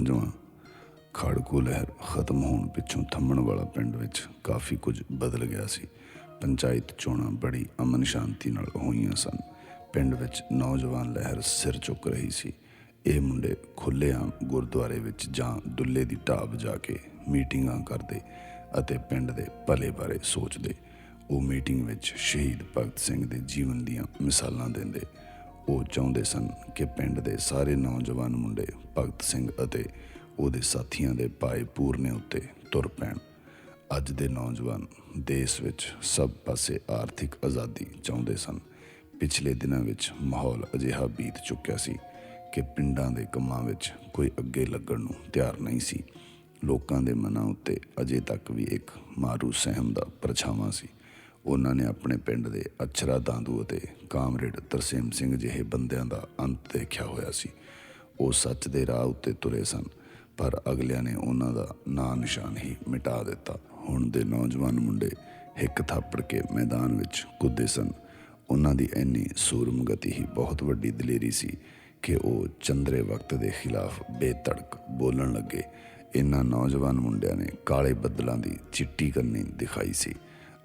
ਪੰਜਵਾਂ। ਖੜਕੂ ਲਹਿਰ ਖਤਮ ਹੋਣ ਪਿੱਛੋਂ ਥੰਮਣ ਵਾਲਾ ਪਿੰਡ ਵਿੱਚ ਕਾਫੀ ਕੁਝ ਬਦਲ ਗਿਆ ਸੀ। ਪੰਚਾਇਤ ਚੋਣਾਂ ਬੜੀ ਅਮਨ ਸ਼ਾਂਤੀ ਨਾਲ ਹੋਈਆਂ ਸਨ। ਪਿੰਡ ਵਿੱਚ ਨੌਜਵਾਨ ਲਹਿਰ ਸਿਰ ਚੁੱਕ ਰਹੀ ਸੀ। ਇਹ ਮੁੰਡੇ ਖੁੱਲ੍ਹੇਆਮ ਗੁਰਦੁਆਰੇ ਵਿੱਚ ਜਾਂ ਦੁੱਲੇ ਦੀ ਢਾਬ ਜਾ ਕੇ ਮੀਟਿੰਗਾਂ ਕਰਦੇ ਅਤੇ ਪਿੰਡ ਦੇ ਭਲੇ ਬਾਰੇ ਸੋਚਦੇ। ਉਹ ਮੀਟਿੰਗ ਵਿੱਚ ਸ਼ਹੀਦ ਭਗਤ ਸਿੰਘ ਦੇ ਜੀਵਨ ਦੀਆਂ ਮਿਸਾਲਾਂ ਦਿੰਦੇ। ਉਹ ਚਾਹੁੰਦੇ ਸਨ ਕਿ ਪਿੰਡ ਦੇ ਸਾਰੇ ਨੌਜਵਾਨ ਮੁੰਡੇ ਭਗਤ ਸਿੰਘ ਅਤੇ ਉਹਦੇ ਸਾਥੀਆਂ ਦੇ ਪਾਏ ਪੂਰਨੇ ਉੱਤੇ ਤੁਰ ਪੈਣ। ਅੱਜ ਦੇ ਨੌਜਵਾਨ ਦੇਸ਼ ਵਿੱਚ ਸਭ ਪਾਸੇ ਆਰਥਿਕ ਆਜ਼ਾਦੀ ਚਾਹੁੰਦੇ ਸਨ। ਪਿਛਲੇ ਦਿਨਾਂ ਵਿੱਚ ਮਾਹੌਲ ਅਜਿਹਾ ਬੀਤ ਚੁੱਕਿਆ ਸੀ ਕਿ ਪਿੰਡਾਂ ਦੇ ਕੰਮਾਂ ਵਿੱਚ ਕੋਈ ਅੱਗੇ ਲੱਗਣ ਨੂੰ ਤਿਆਰ ਨਹੀਂ ਸੀ। ਲੋਕਾਂ ਦੇ ਮਨਾਂ ਉੱਤੇ ਅਜੇ ਤੱਕ ਵੀ ਇੱਕ ਮਾਰੂ ਸਹਿਮ ਦਾ ਪਰਛਾਵਾਂ ਸੀ। ਉਹਨਾਂ ਨੇ ਆਪਣੇ ਪਿੰਡ ਦੇ ਅਛਰਾ ਦਾਂਦੂ ਅਤੇ ਕਾਮਰੇਡ ਤਰਸੇਮ ਸਿੰਘ ਜਿਹੇ ਬੰਦਿਆਂ ਦਾ ਅੰਤ ਦੇਖਿਆ ਹੋਇਆ ਸੀ। ਉਹ ਸੱਚ ਦੇ ਰਾਹ ਉੱਤੇ ਤੁਰੇ ਸਨ, ਪਰ ਅਗਲਿਆਂ ਨੇ ਉਹਨਾਂ ਦਾ ਨਾਂ ਨਿਸ਼ਾਨ ਹੀ ਮਿਟਾ ਦਿੱਤਾ। ਹੁਣ ਦੇ ਨੌਜਵਾਨ ਮੁੰਡੇ ਹਿੱਕ ਥਾਪੜ ਕੇ ਮੈਦਾਨ ਵਿੱਚ ਕੁੱਦੇ ਸਨ। ਉਹਨਾਂ ਦੀ ਇੰਨੀ ਸੂਰਮਗਤੀ ਹੀ ਬਹੁਤ ਵੱਡੀ ਦਲੇਰੀ ਸੀ ਕਿ ਉਹ ਚੰਦਰੇ ਵਕਤ ਦੇ ਖਿਲਾਫ ਬੇਤੜਕ ਬੋਲਣ ਲੱਗੇ। ਇਹਨਾਂ ਨੌਜਵਾਨ ਮੁੰਡਿਆਂ ਨੇ ਕਾਲੇ ਬੱਦਲਾਂ ਦੀ ਚਿੱਟੀ ਕੰਨੀ ਦਿਖਾਈ ਸੀ।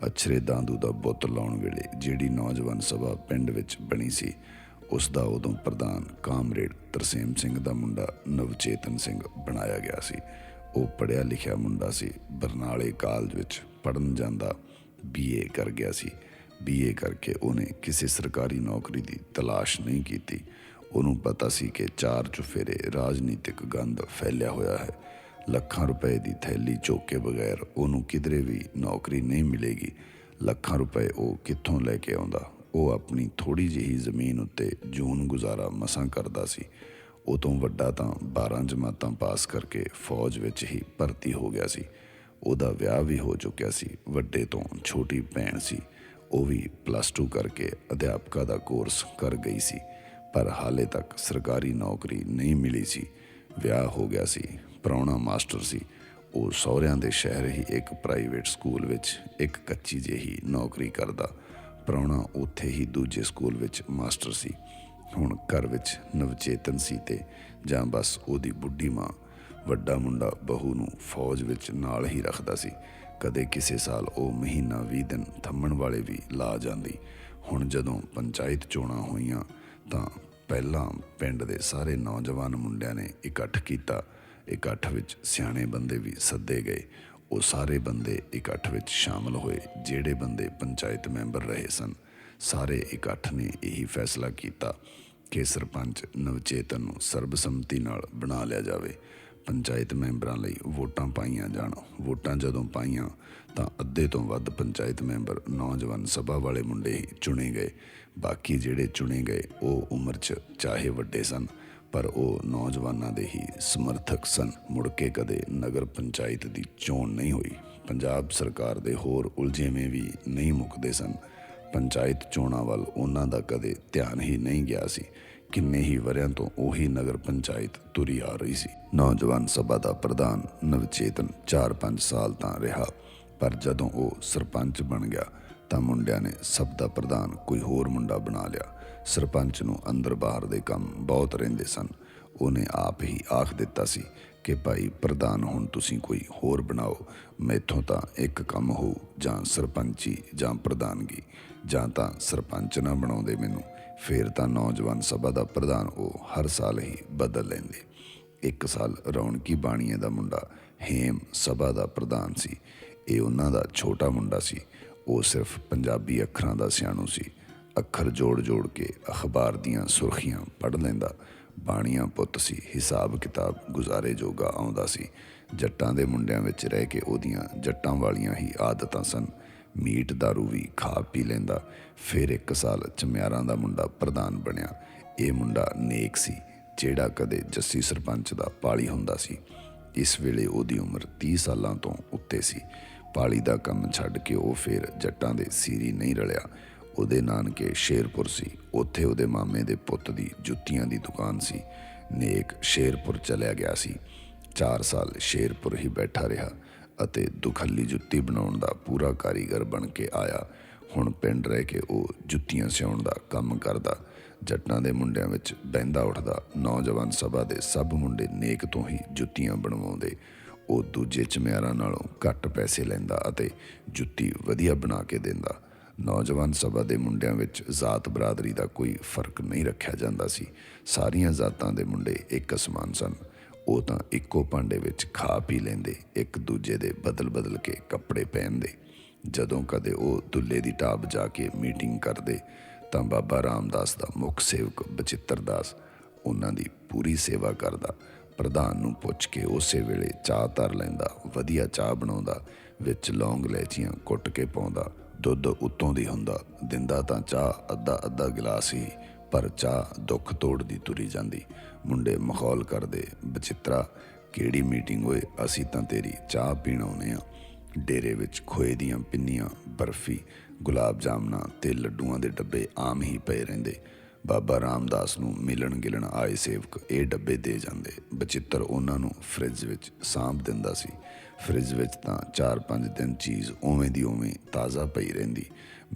ਅਛਰੇ ਦਾਂਦੂ ਦਾ ਬੁੱਤ ਲਾਉਣ ਵੇਲੇ ਜਿਹੜੀ ਨੌਜਵਾਨ ਸਭਾ ਪਿੰਡ ਵਿੱਚ ਬਣੀ ਸੀ, ਉਸ ਦਾ ਉਦੋਂ ਪ੍ਰਧਾਨ ਕਾਮਰੇਡ ਤਰਸੇਮ ਸਿੰਘ ਦਾ ਮੁੰਡਾ ਨਵਚੇਤਨ ਸਿੰਘ ਬਣਾਇਆ ਗਿਆ ਸੀ। ਉਹ ਪੜਿਆ ਲਿਖਿਆ ਮੁੰਡਾ ਸੀ। ਬਰਨਾਲੇ ਕਾਲਜ ਵਿੱਚ ਪੜਨ ਜਾਂਦਾ ਬੀਏ ਕਰ ਗਿਆ ਸੀ। ਬੀਏ ਕਰਕੇ ਉਹਨੇ ਕਿਸੇ ਸਰਕਾਰੀ ਨੌਕਰੀ ਦੀ ਤਲਾਸ਼ ਨਹੀਂ ਕੀਤੀ। ਉਹਨੂੰ ਪਤਾ ਸੀ ਕਿ ਚਾਰ ਚੁਫੇਰੇ ਰਾਜਨੀਤਿਕ ਗੰਦ ਫੈਲਿਆ ਹੋਇਆ ਹੈ। ਲੱਖਾਂ ਰੁਪਏ ਦੀ ਥੈਲੀ ਚੁੱਕ ਬਗੈਰ ਉਹਨੂੰ ਕਿਧਰੇ ਵੀ ਨੌਕਰੀ ਨਹੀਂ ਮਿਲੇਗੀ। ਲੱਖਾਂ ਰੁਪਏ ਉਹ ਕਿੱਥੋਂ ਲੈ ਕੇ ਆਉਂਦਾ? ਉਹ ਆਪਣੀ ਥੋੜੀ ਜਿਹੀ ਜ਼ਮੀਨ ਉੱਤੇ ਜੂਨ ਗੁਜ਼ਾਰਾ ਮਸਾਂ ਕਰਦਾ ਸੀ। ਉਹ ਤੋਂ ਵੱਡਾ ਤਾਂ 12 ਜਮਾਤਾਂ ਪਾਸ ਕਰਕੇ ਫੌਜ ਵਿੱਚ ਹੀ ਭਰਤੀ ਹੋ ਗਿਆ ਸੀ। ਉਹਦਾ ਵਿਆਹ ਵੀ ਹੋ ਚੁੱਕਿਆ ਸੀ। ਵੱਡੇ ਤੋਂ ਛੋਟੀ ਭੈਣ ਸੀ। ਉਹ ਵੀ ਪਲੱਸ 2 ਕਰਕੇ ਅਧਿਆਪਕਾ ਦਾ ਕੋਰਸ ਕਰ ਗਈ ਸੀ। ਪਰ ਹਾਲੇ ਤੱਕ ਸਰਕਾਰੀ ਨੌਕਰੀ ਨਹੀਂ ਮਿਲੀ ਸੀ। ਵਿਆਹ ਹੋ ਗਿਆ ਸੀ। ਪ੍ਰਾਹੁਣਾ ਮਾਸਟਰ ਸੀ। ਉਹ ਸਹੁਰਿਆਂ ਦੇ ਸ਼ਹਿਰ ਹੀ ਇੱਕ ਪ੍ਰਾਈਵੇਟ ਸਕੂਲ ਵਿੱਚ ਇੱਕ ਕੱਚੀ ਜਿਹੀ ਨੌਕਰੀ ਕਰਦਾ। ਪ੍ਰਾਹੁਣਾ ਉੱਥੇ ਹੀ ਦੂਜੇ ਸਕੂਲ ਵਿੱਚ ਮਾਸਟਰ ਸੀ। ਹੁਣ ਘਰ ਵਿੱਚ ਨਵਚੇਤਨ ਸੀ ਤੇ ਜਾਂ ਬਸ ਉਹਦੀ ਬੁੱਢੀ ਮਾਂ। ਵੱਡਾ ਮੁੰਡਾ ਬਹੂ ਨੂੰ ਫੌਜ ਵਿੱਚ ਨਾਲ ਹੀ ਰੱਖਦਾ ਸੀ। ਕਦੇ ਕਿਸੇ ਸਾਲ ਉਹ ਮਹੀਨਾ 20 ਦਿਨ ਥੰਮਣ ਵਾਲੇ ਵੀ ਲਾ ਜਾਂਦੀ। ਹੁਣ ਜਦੋਂ ਪੰਚਾਇਤ ਚੋਣਾਂ ਹੋਈਆਂ ਤਾਂ ਪਹਿਲਾਂ ਪਿੰਡ ਦੇ ਸਾਰੇ ਨੌਜਵਾਨ ਮੁੰਡਿਆਂ ਨੇ ਇਕੱਠ ਕੀਤਾ। ਇਕੱਠ ਵਿੱਚ ਸਿਆਣੇ ਬੰਦੇ ਵੀ ਸੱਦੇ ਗਏ। ਉਹ ਸਾਰੇ ਬੰਦੇ ਇਕੱਠ ਵਿੱਚ ਸ਼ਾਮਲ ਹੋਏ, ਜਿਹੜੇ ਬੰਦੇ ਪੰਚਾਇਤ ਮੈਂਬਰ ਰਹੇ ਸਨ। ਸਾਰੇ ਇਕੱਠ ਨੇ ਇਹੀ ਫੈਸਲਾ ਕੀਤਾ ਕਿ ਸਰਪੰਚ ਨਵਚੇਤਨ ਨੂੰ ਸਰਬਸੰਮਤੀ ਨਾਲ ਬਣਾ ਲਿਆ ਜਾਵੇ। ਪੰਚਾਇਤ ਮੈਂਬਰਾਂ ਲਈ ਵੋਟਾਂ ਪਾਈਆਂ ਜਾਣ। ਵੋਟਾਂ ਜਦੋਂ ਪਾਈਆਂ, ਤਾਂ ਅੱਧੇ ਤੋਂ ਵੱਧ ਪੰਚਾਇਤ ਮੈਂਬਰ ਨੌਜਵਾਨ ਸਭਾ ਵਾਲੇ ਮੁੰਡੇ ਹੀ ਚੁਣੇ ਗਏ। ਬਾਕੀ ਜਿਹੜੇ ਚੁਣੇ ਗਏ, ਉਹ ਉਮਰ 'ਚ ਚਾਹੇ ਵੱਡੇ ਸਨ। ਪਰ ਉਹ ਨੌਜਵਾਨਾਂ ਦੇ ਹੀ ਸਮਰਥਕ ਸਨ। ਮੁੜ ਕੇ ਕਦੇ ਨਗਰ ਪੰਚਾਇਤ ਦੀ ਚੋਣ ਨਹੀਂ ਹੋਈ। ਪੰਜਾਬ ਸਰਕਾਰ ਦੇ ਹੋਰ ਉਲਝੇਵੇਂ ਵੀ ਨਹੀਂ ਮੁੱਕਦੇ ਸਨ। ਪੰਚਾਇਤ ਚੋਣਾਂ ਵੱਲ ਉਹਨਾਂ ਦਾ ਕਦੇ ਧਿਆਨ ਹੀ ਨਹੀਂ ਗਿਆ ਸੀ। ਕਿੰਨੇ ਹੀ ਵਰਿਆਂ ਤੋਂ ਉਹੀ ਨਗਰ ਪੰਚਾਇਤ ਤੁਰੀ ਆ ਰਹੀ ਸੀ। ਨੌਜਵਾਨ ਸਭਾ ਦਾ ਪ੍ਰਧਾਨ ਨਵਚੇਤਨ 4-5 ਸਾਲ ਤਾਂ ਰਿਹਾ। ਪਰ ਜਦੋਂ ਉਹ ਸਰਪੰਚ ਬਣ ਗਿਆ ਤਾਂ ਮੁੰਡਿਆਂ ਨੇ ਸਭ ਦਾ ਪ੍ਰਧਾਨ ਕੋਈ ਹੋਰ ਮੁੰਡਾ ਬਣਾ ਲਿਆ। ਸਰਪੰਚ ਨੂੰ ਅੰਦਰ ਬਾਹਰ ਦੇ ਕੰਮ ਬਹੁਤ ਰਹਿੰਦੇ ਸਨ। ਉਹਨੇ ਆਪ ਹੀ ਆਖ ਦਿੱਤਾ ਸੀ ਕਿ ਭਾਈ ਪ੍ਰਧਾਨ, ਹੁਣ ਤੁਸੀਂ ਕੋਈ ਹੋਰ ਬਣਾਓ। ਮੈਥੋਂ ਤਾਂ ਇੱਕ ਕੰਮ ਹੋ ਜਾਂ ਸਰਪੰਚੀ, ਜਾਂ ਪ੍ਰਧਾਨਗੀ। ਜਾਂ ਤਾਂ ਸਰਪੰਚ ਨਾ ਬਣਾਉਂਦੇ ਮੈਨੂੰ। ਫੇਰ ਤਾਂ ਨੌਜਵਾਨ ਸਭਾ ਦਾ ਪ੍ਰਧਾਨ ਉਹ ਹਰ ਸਾਲ ਹੀ ਬਦਲ ਲੈਂਦੇ। ਇੱਕ ਸਾਲ ਰੌਣਕੀ ਬਾਣੀਏ ਦਾ ਮੁੰਡਾ ਹੇਮ ਸਭਾ ਦਾ ਪ੍ਰਧਾਨ ਸੀ। ਇਹ ਉਹਨਾਂ ਦਾ ਛੋਟਾ ਮੁੰਡਾ ਸੀ। ਉਹ ਸਿਰਫ ਪੰਜਾਬੀ ਅੱਖਰਾਂ ਦਾ ਸਿਆਣੂ ਸੀ। ਅੱਖਰ ਜੋੜ ਜੋੜ ਕੇ ਅਖਬਾਰ ਦੀਆਂ ਸੁਰਖੀਆਂ ਪੜ੍ਹ ਲੈਂਦਾ। ਬਾਣੀਆਂ ਪੁੱਤ ਸੀ, ਹਿਸਾਬ ਕਿਤਾਬ ਗੁਜ਼ਾਰੇ ਜੋਗਾ ਆਉਂਦਾ ਸੀ। ਜੱਟਾਂ ਦੇ ਮੁੰਡਿਆਂ ਵਿੱਚ ਰਹਿ ਕੇ ਉਹਦੀਆਂ ਜੱਟਾਂ ਵਾਲੀਆਂ ਹੀ ਆਦਤਾਂ ਸਨ। ਮੀਟ दारू ਵੀ ਖਾ ਪੀ ਲੈਂਦਾ। ਫਿਰ ਇੱਕ ਸਾਲ ਚਮਿਆਰਾਂ ਦਾ ਮੁੰਡਾ ਪ੍ਰਧਾਨ ਬਣਿਆ। ਇਹ ਮੁੰਡਾ ਨੇਕ ਸੀ, ਜਿਹੜਾ ਕਦੇ ਜੱਸੀ ਸਰਪੰਚ ਦਾ ਪਾਲੀ ਹੁੰਦਾ ਸੀ। ਇਸ ਵੇਲੇ ਉਹਦੀ ਉਮਰ 30 ਸਾਲਾਂ ਤੋਂ ਉੱਤੇ ਸੀ। ਪਾਲੀ ਦਾ ਕੰਮ ਛੱਡ ਕੇ ਉਹ ਫਿਰ ਜੱਟਾਂ ਦੇ ਸੀਰੀ ਨਹੀਂ ਰਲਿਆ। ਉਹਦੇ ਨਾਨਕੇ ਸ਼ੇਰਪੁਰ ਸੀ। ਉੱਥੇ ਉਹਦੇ ਮਾਮੇ ਦੇ ਪੁੱਤ ਦੀ ਜੁੱਤੀਆਂ ਦੀ ਦੁਕਾਨ ਸੀ। ਨੇਕ ਸ਼ੇਰਪੁਰ ਚਲਿਆ ਗਿਆ ਸੀ। 4 ਸਾਲ ਸ਼ੇਰਪੁਰ ਹੀ ਬੈਠਾ ਰਿਹਾ ਅਤੇ ਦੁਖੱਲੀ ਜੁੱਤੀ ਬਣਾਉਣ ਦਾ ਪੂਰਾ ਕਾਰੀਗਰ ਬਣ ਕੇ ਆਇਆ। ਹੁਣ ਪਿੰਡ ਰਹਿ ਕੇ ਉਹ ਜੁੱਤੀਆਂ ਸਿਉਣ ਦਾ ਕੰਮ ਕਰਦਾ। ਜੱਟਾਂ ਦੇ ਮੁੰਡਿਆਂ ਵਿੱਚ ਬਹਿੰਦਾ ਉੱਠਦਾ, ਨੌਜਵਾਨ ਸਭਾ ਦੇ ਸਭ ਮੁੰਡੇ ਨੇਕ ਤੋਂ ਹੀ ਜੁੱਤੀਆਂ ਬਣਵਾਉਂਦੇ। ਉਹ ਦੂਜੇ ਚਮਿਆਰਾਂ ਨਾਲੋਂ ਘੱਟ ਪੈਸੇ ਲੈਂਦਾ ਅਤੇ ਜੁੱਤੀ ਵਧੀਆ ਬਣਾ ਕੇ ਦਿੰਦਾ। ਨੌਜਵਾਨ ਸਭਾ ਦੇ ਮੁੰਡਿਆਂ ਵਿੱਚ ਜ਼ਾਤ ਬਰਾਦਰੀ ਦਾ ਕੋਈ ਫ਼ਰਕ ਨਹੀਂ ਰੱਖਿਆ ਜਾਂਦਾ ਸੀ। ਸਾਰੀਆਂ ਜ਼ਾਤਾਂ ਦੇ ਮੁੰਡੇ ਇੱਕ ਸਮਾਨ ਸਨ। ਉਹ ਤਾਂ ਇੱਕੋ ਭਾਂਡੇ ਵਿੱਚ ਖਾ ਪੀ ਲੈਂਦੇ, ਇੱਕ ਦੂਜੇ ਦੇ ਬਦਲ ਬਦਲ ਕੇ ਕੱਪੜੇ ਪਹਿਨਦੇ। ਜਦੋਂ ਕਦੇ ਉਹ ਦੁੱਲੇ ਦੀ ਟਾਬ ਜਾ ਕੇ ਮੀਟਿੰਗ ਕਰਦੇ, ਤਾਂ ਬਾਬਾ ਰਾਮਦਾਸ ਦਾ ਮੁੱਖ ਸੇਵਕ ਬਚਿੱਤਰ ਦਾਸ ਉਹਨਾਂ ਦੀ ਪੂਰੀ ਸੇਵਾ ਕਰਦਾ। ਪ੍ਰਧਾਨ ਨੂੰ ਪੁੱਛ ਕੇ ਉਸੇ ਵੇਲੇ ਚਾਹ ਧਰ ਲੈਂਦਾ, ਵਧੀਆ ਚਾਹ ਬਣਾਉਂਦਾ, ਵਿੱਚ ਲੌਂਗ ਲੈਚੀਆਂ ਕੁੱਟ ਕੇ ਪਾਉਂਦਾ। ਦੁੱਧ ਉੱਤੋਂ ਦੀ ਹੁੰਦਾ, ਦਿੰਦਾ ਤਾਂ ਚਾਹ ਅੱਧਾ ਅੱਧਾ ਗਿਲਾਸ ਹੀ, ਪਰ ਚਾਹ ਦੁੱਖ ਤੋੜਦੀ ਤੁਰੀ ਜਾਂਦੀ। ਮੁੰਡੇ ਮਖੌਲ ਕਰਦੇ, ਬਚਿੱਤਰਾ, ਕਿਹੜੀ ਮੀਟਿੰਗ ਹੋਏ ਅਸੀਂ ਤਾਂ ਤੇਰੀ ਚਾਹ ਪੀਣ ਆਉਨੇ ਆ। ਡੇਰੇ ਵਿੱਚ ਖੋਏ ਦੀਆਂ ਪਿੰਨੀਆਂ, ਬਰਫੀ, ਗੁਲਾਬ ਜਾਮਨਾ ਤੇ ਲੱਡੂਆਂ ਦੇ ਡੱਬੇ ਆਮ ਹੀ ਪਏ ਰਹਿੰਦੇ। ਬਾਬਾ ਰਾਮਦਾਸ ਨੂੰ ਮਿਲਣ ਗਿਲਣ ਆਏ ਸੇਵਕ ਇਹ ਡੱਬੇ ਦੇ ਜਾਂਦੇ। ਬਚਿੱਤਰ ਉਹਨਾਂ ਨੂੰ ਫ੍ਰਿਜ ਵਿੱਚ ਸਾਂਭ ਦਿੰਦਾ ਸੀ। ਫ੍ਰਿਜ ਵਿੱਚ ਤਾਂ 4-5 ਦਿਨ ਚੀਜ਼ ਉਵੇਂ ਦੀ ਉਵੇਂ ਤਾਜ਼ਾ ਪਈ ਰਹਿੰਦੀ।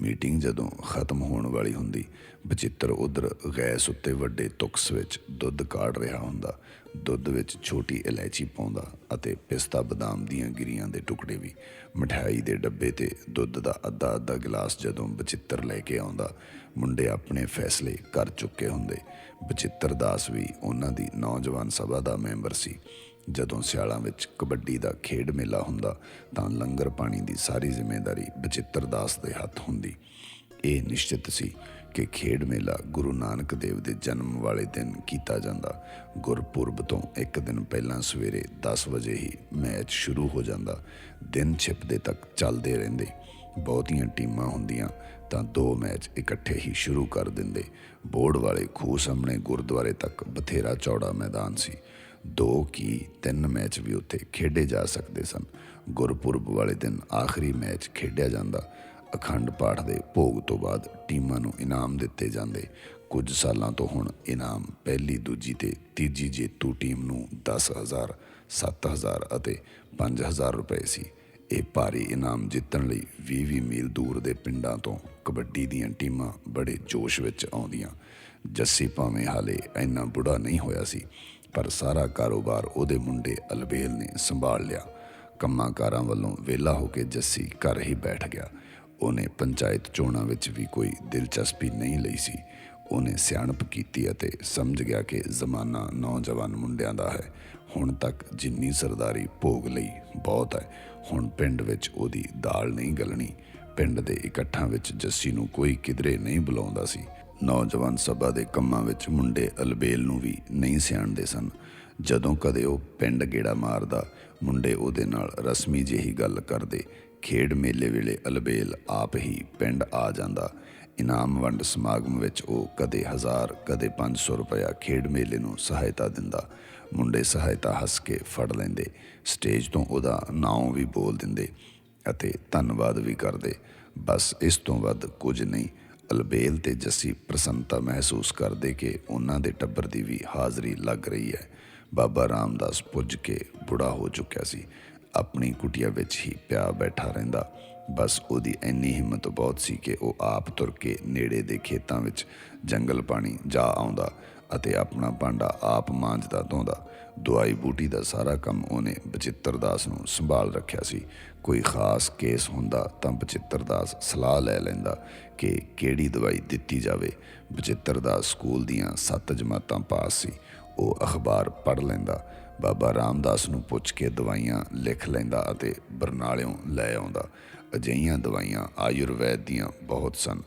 ਮੀਟਿੰਗ ਜਦੋਂ ਖਤਮ ਹੋਣ ਵਾਲੀ ਹੁੰਦੀ ਬਚਿੱਤਰ ਉਧਰ ਗੈਸ ਉੱਤੇ ਵੱਡੇ ਤੁਕਸ ਵਿੱਚ ਦੁੱਧ ਕਾੜ ਰਿਹਾ ਹੁੰਦਾ, ਦੁੱਧ ਵਿੱਚ ਛੋਟੀ ਇਲਾਇਚੀ ਪਾਉਂਦਾ ਅਤੇ ਪਿਸਤਾ ਬਦਾਮ ਦੀਆਂ ਗਿਰੀਆਂ ਦੇ ਟੁਕੜੇ ਵੀ। ਮਠਿਆਈ ਦੇ ਡੱਬੇ ਤੇ ਦੁੱਧ ਦਾ ਅੱਧਾ ਅੱਧਾ ਗਲਾਸ ਜਦੋਂ ਬਚਿੱਤਰ ਲੈ ਕੇ ਆਉਂਦਾ, ਮੁੰਡੇ ਆਪਣੇ ਫੈਸਲੇ ਕਰ ਚੁੱਕੇ ਹੁੰਦੇ। ਬਚਿੱਤਰ ਦਾਸ ਵੀ ਉਹਨਾਂ ਦੀ ਨੌਜਵਾਨ ਸਭਾ ਦਾ ਮੈਂਬਰ ਸੀ। ਜਦੋਂ ਸਿਆਲਾਂ ਵਿੱਚ ਕਬੱਡੀ ਦਾ ਖੇਡ ਮੇਲਾ ਹੁੰਦਾ, ਤਾਂ ਲੰਗਰ ਪਾਣੀ ਦੀ ਸਾਰੀ ਜ਼ਿੰਮੇਵਾਰੀ ਬਚਿੱਤਰ ਦਾਸ ਦੇ ਹੱਥ ਹੁੰਦੀ। ਇਹ ਨਿਸ਼ਚਿਤ ਸੀ ਕਿ ਖੇਡ ਮੇਲਾ ਗੁਰੂ ਨਾਨਕ ਦੇਵ ਦੇ ਜਨਮ ਵਾਲੇ ਦਿਨ ਕੀਤਾ ਜਾਂਦਾ। ਗੁਰਪੁਰਬ ਤੋਂ ਇੱਕ ਦਿਨ ਪਹਿਲਾਂ ਸਵੇਰੇ 10 ਵਜੇ ਹੀ ਮੈਚ ਸ਼ੁਰੂ ਹੋ ਜਾਂਦਾ। ਦਿਨ ਛਿਪਦੇ ਤੱਕ ਚੱਲਦੇ ਰਹਿੰਦੇ। ਬਹੁਤੀਆਂ ਟੀਮਾਂ ਹੁੰਦੀਆਂ ਤਾਂ ਦੋ ਮੈਚ ਇਕੱਠੇ ਹੀ ਸ਼ੁਰੂ ਕਰ ਦਿੰਦੇ। ਬੋਰਡ ਵਾਲੇ ਖੂਹ ਸਾਹਮਣੇ ਗੁਰਦੁਆਰੇ ਤੱਕ ਬਥੇਰਾ ਚੌੜਾ ਮੈਦਾਨ ਸੀ। ਦੋ ਕੀ ਤਿੰਨ ਮੈਚ ਵੀ ਉੱਥੇ ਖੇਡੇ ਜਾ ਸਕਦੇ ਸਨ। ਗੁਰਪੁਰਬ ਵਾਲੇ ਦਿਨ ਆਖਰੀ ਮੈਚ ਖੇਡਿਆ ਜਾਂਦਾ। ਅਖੰਡ ਪਾਠ ਦੇ ਭੋਗ ਤੋਂ ਬਾਅਦ ਟੀਮਾਂ ਨੂੰ ਇਨਾਮ ਦਿੱਤੇ ਜਾਂਦੇ। ਕੁਝ ਸਾਲਾਂ ਤੋਂ ਹੁਣ ਇਨਾਮ ਪਹਿਲੀ ਦੂਜੀ ਤੇ ਤੀਜੀ ਜੇਤੂ ਟੀਮ ਨੂੰ 10000 7000 ਅਤੇ 5000 ਰੁਪਏ ਸੀ। ਇਹ ਭਾਰੀ ਇਨਾਮ ਜਿੱਤਣ ਲਈ 20-20 ਮੀਲ ਦੂਰ ਦੇ ਪਿੰਡਾਂ ਤੋਂ ਕਬੱਡੀ ਦੀਆਂ ਟੀਮਾਂ ਬੜੇ ਜੋਸ਼ ਵਿੱਚ ਆਉਂਦੀਆਂ। ਜੱਸੀ ਭਾਵੇਂ ਹਾਲੇ ਇੰਨਾ ਬੁੜਾ ਨਹੀਂ ਹੋਇਆ ਸੀ ਪਰ ਸਾਰਾ ਕਾਰੋਬਾਰ ਉਹਦੇ ਮੁੰਡੇ ਅਲਬੇਲ ਨੇ ਸੰਭਾਲ ਲਿਆ। ਕੰਮਾਂ ਕਾਰਾਂ ਵੱਲੋਂ ਵਿਹਲਾ ਹੋ ਕੇ ਜੱਸੀ ਘਰ ਹੀ ਬੈਠ ਗਿਆ। ਉਹਨੇ ਪੰਚਾਇਤ ਚੋਣਾਂ ਵਿੱਚ ਵੀ ਕੋਈ ਦਿਲਚਸਪੀ ਨਹੀਂ ਲਈ ਸੀ। ਉਹਨੇ ਸਿਆਣਪ ਕੀਤੀ ਅਤੇ ਸਮਝ ਗਿਆ ਕਿ ਜ਼ਮਾਨਾ ਨੌਜਵਾਨ ਮੁੰਡਿਆਂ ਦਾ ਹੈ। ਹੁਣ ਤੱਕ ਜਿੰਨੀ ਸਰਦਾਰੀ ਭੋਗ ਲਈ ਬਹੁਤ ਹੈ। ਹੁਣ ਪਿੰਡ ਵਿੱਚ ਉਹਦੀ ਦਾਲ ਨਹੀਂ ਗਲਣੀ। ਪਿੰਡ ਦੇ ਇਕੱਠਾਂ ਵਿੱਚ ਜੱਸੀ ਨੂੰ ਕੋਈ ਕਿਧਰੇ ਨਹੀਂ ਬੁਲਾਉਂਦਾ ਸੀ। ਨੌਜਵਾਨ ਸਭਾ ਦੇ ਕੰਮਾਂ ਵਿੱਚ ਮੁੰਡੇ ਅਲਬੇਲ ਨੂੰ ਵੀ ਨਹੀਂ ਸਿਆਣਦੇ ਸਨ। ਜਦੋਂ ਕਦੇ ਉਹ ਪਿੰਡ ਗੇੜਾ ਮਾਰਦਾ, ਮੁੰਡੇ ਉਹਦੇ ਨਾਲ ਰਸਮੀ ਜਿਹੀ ਗੱਲ ਕਰਦੇ। ਖੇਡ ਮੇਲੇ ਵੇਲੇ ਅਲਬੇਲ ਆਪ ਹੀ ਪਿੰਡ ਆ ਜਾਂਦਾ। ਇਨਾਮ ਵੰਡ ਸਮਾਗਮ ਵਿੱਚ ਉਹ ਕਦੇ 1000 ਕਦੇ 500 ਰੁਪਇਆ ਖੇਡ ਮੇਲੇ ਨੂੰ ਸਹਾਇਤਾ ਦਿੰਦਾ। ਮੁੰਡੇ ਸਹਾਇਤਾ ਹੱਸ ਕੇ ਫੜ ਲੈਂਦੇ। ਸਟੇਜ ਤੋਂ ਉਹਦਾ ਨਾਮ ਵੀ ਬੋਲ ਦਿੰਦੇ ਅਤੇ ਧੰਨਵਾਦ ਵੀ ਕਰਦੇ। ਬਸ ਇਸ ਤੋਂ ਵੱਧ ਕੁਝ ਨਹੀਂ। ਅਲਬੇਲ ਤੇ ਜੱਸੀ ਪ੍ਰਸੰਨਤਾ ਮਹਿਸੂਸ ਕਰਦੇ ਕਿ ਉਹਨਾਂ ਦੇ ਟੱਬਰ ਦੀ ਵੀ ਹਾਜ਼ਰੀ ਲੱਗ ਰਹੀ ਹੈ। ਬਾਬਾ ਰਾਮਦਾਸ ਪੁੱਜ ਕੇ ਬੁੜਾ ਹੋ ਚੁੱਕਿਆ ਸੀ। ਆਪਣੀ ਕੁਟੀਆ ਵਿੱਚ ਹੀ ਪਿਆ ਬੈਠਾ ਰਹਿੰਦਾ। ਬਸ ਉਹਦੀ ਇੰਨੀ ਹਿੰਮਤ ਬਹੁਤ ਸੀ ਕਿ ਉਹ ਆਪ ਤੁਰ ਕੇ ਨੇੜੇ ਦੇ ਖੇਤਾਂ ਵਿੱਚ ਜੰਗਲ ਪਾਣੀ ਜਾ ਆਉਂਦਾ ਅਤੇ ਆਪਣਾ ਭਾਂਡਾ ਆਪ ਮਾਂਜਦਾ ਧੋਂਦਾ। ਦਵਾਈ ਬੂਟੀ ਦਾ ਸਾਰਾ ਕੰਮ ਉਹਨੇ ਬਚਿੱਤਰ ਦਾਸ ਨੂੰ ਸੰਭਾਲ ਰੱਖਿਆ ਸੀ। ਕੋਈ ਖਾਸ ਕੇਸ ਹੁੰਦਾ ਤਾਂ ਬਚਿੱਤਰ ਦਾਸ ਸਲਾਹ ਲੈ ਲੈਂਦਾ ਕਿ ਕਿਹੜੀ ਦਵਾਈ ਦਿੱਤੀ ਜਾਵੇ। ਬਚਿੱਤਰ ਦਾਸ ਸਕੂਲ ਦੀਆਂ ਸੱਤ ਜਮਾਤਾਂ ਪਾਸ ਸੀ। ਉਹ ਅਖਬਾਰ ਪੜ੍ਹ ਲੈਂਦਾ। ਬਾਬਾ ਰਾਮਦਾਸ ਨੂੰ ਪੁੱਛ ਕੇ ਦਵਾਈਆਂ ਲਿਖ ਲੈਂਦਾ ਅਤੇ ਬਰਨਾਲਿਓਂ ਲੈ ਆਉਂਦਾ। ਅਜਿਹੀਆਂ ਦਵਾਈਆਂ ਆਯੁਰਵੈਦ ਦੀਆਂ ਬਹੁਤ ਸਨ।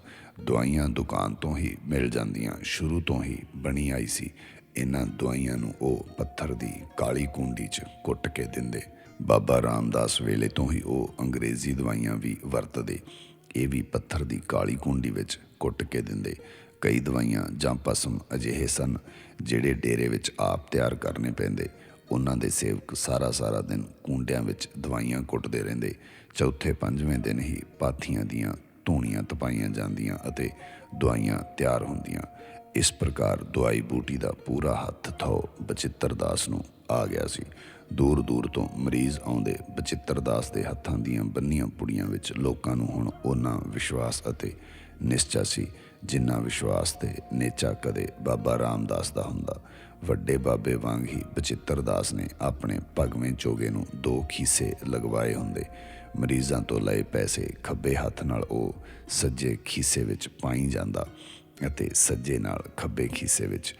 ਦਵਾਈਆਂ ਦੁਕਾਨ ਤੋਂ ਹੀ ਮਿਲ ਜਾਂਦੀਆਂ, ਸ਼ੁਰੂ ਤੋਂ ਹੀ ਬਣੀ ਆਈ ਸੀ। ਇਹਨਾਂ ਦਵਾਈਆਂ ਨੂੰ ਉਹ ਪੱਥਰ ਦੀ ਕਾਲੀ ਕੁੰਡੀ 'ਚ ਕੁੱਟ ਕੇ ਦਿੰਦੇ। ਬਾਬਾ ਰਾਮਦਾਸ ਵੇਲੇ ਤੋਂ ਹੀ ਉਹ ਅੰਗਰੇਜ਼ੀ ਦਵਾਈਆਂ ਵੀ ਵਰਤਦੇ। ਇਹ ਵੀ ਪੱਥਰ ਦੀ ਕਾਲੀ ਕੁੰਡੀ ਵਿੱਚ ਕੁੱਟ ਕੇ ਦਿੰਦੇ। ਕਈ ਦਵਾਈਆਂ ਜਾਂ ਪਸਮ ਅਜਿਹੇ ਸਨ ਜਿਹੜੇ ਡੇਰੇ ਵਿੱਚ ਆਪ ਤਿਆਰ ਕਰਨੇ ਪੈਂਦੇ। ਉਹਨਾਂ ਦੇ ਸੇਵਕ ਸਾਰਾ ਸਾਰਾ ਦਿਨ ਕੁੰਡਿਆਂ ਵਿੱਚ ਦਵਾਈਆਂ ਕੁੱਟਦੇ ਰਹਿੰਦੇ। ਚੌਥੇ ਪੰਜਵੇਂ ਦਿਨ ਹੀ ਪਾਥੀਆਂ ਦੀਆਂ ਧੂਣੀਆਂ ਤਪਾਈਆਂ ਜਾਂਦੀਆਂ ਅਤੇ ਦਵਾਈਆਂ ਤਿਆਰ ਹੁੰਦੀਆਂ। ਇਸ ਪ੍ਰਕਾਰ ਦਵਾਈ ਬੂਟੀ ਦਾ ਪੂਰਾ ਹੱਥ ਥੋ ਬਚਿੱਤਰ ਦਾਸ ਨੂੰ ਆ ਗਿਆ ਸੀ। ਦੂਰ ਦੂਰ ਤੋਂ ਮਰੀਜ਼ ਆਉਂਦੇ ਬਚਿੱਤਰ ਦਾਸ ਦੇ ਹੱਥਾਂ ਦੀਆਂ ਬੰਨੀਆਂ ਪੁੜੀਆਂ ਵਿੱਚ ਲੋਕਾਂ ਨੂੰ ਹੁਣ ਉਹਨਾਂ ਵਿਸ਼ਵਾਸ ਅਤੇ ਨਿਸ਼ਚਾ ਸੀ, ਜਿੰਨਾ ਵਿਸ਼ਵਾਸ ਤੇ ਨੇਚਾ ਕਦੇ ਬਾਬਾ ਰਾਮਦਾਸ ਦਾ ਹੁੰਦਾ। ਵੱਡੇ ਬਾਬੇ ਵਾਂਗ ਹੀ ਬਚਿੱਤਰ ਦਾਸ ਨੇ ਆਪਣੇ ਭਗਵੇਂ ਚੋਗੇ ਨੂੰ ਦੋ ਖੀਸੇ ਲਗਵਾਏ ਹੁੰਦੇ। ਮਰੀਜ਼ਾਂ ਤੋਂ ਲਏ ਪੈਸੇ ਖੱਬੇ ਹੱਥ ਨਾਲ ਉਹ ਸੱਜੇ ਖੀਸੇ ਵਿੱਚ ਪਾਈ ਜਾਂਦਾ। ਅਤੇ ਸੱਜੇ ਨਾਲ ਖੱਬੇ ਖੀਸੇ ਵਿੱਚ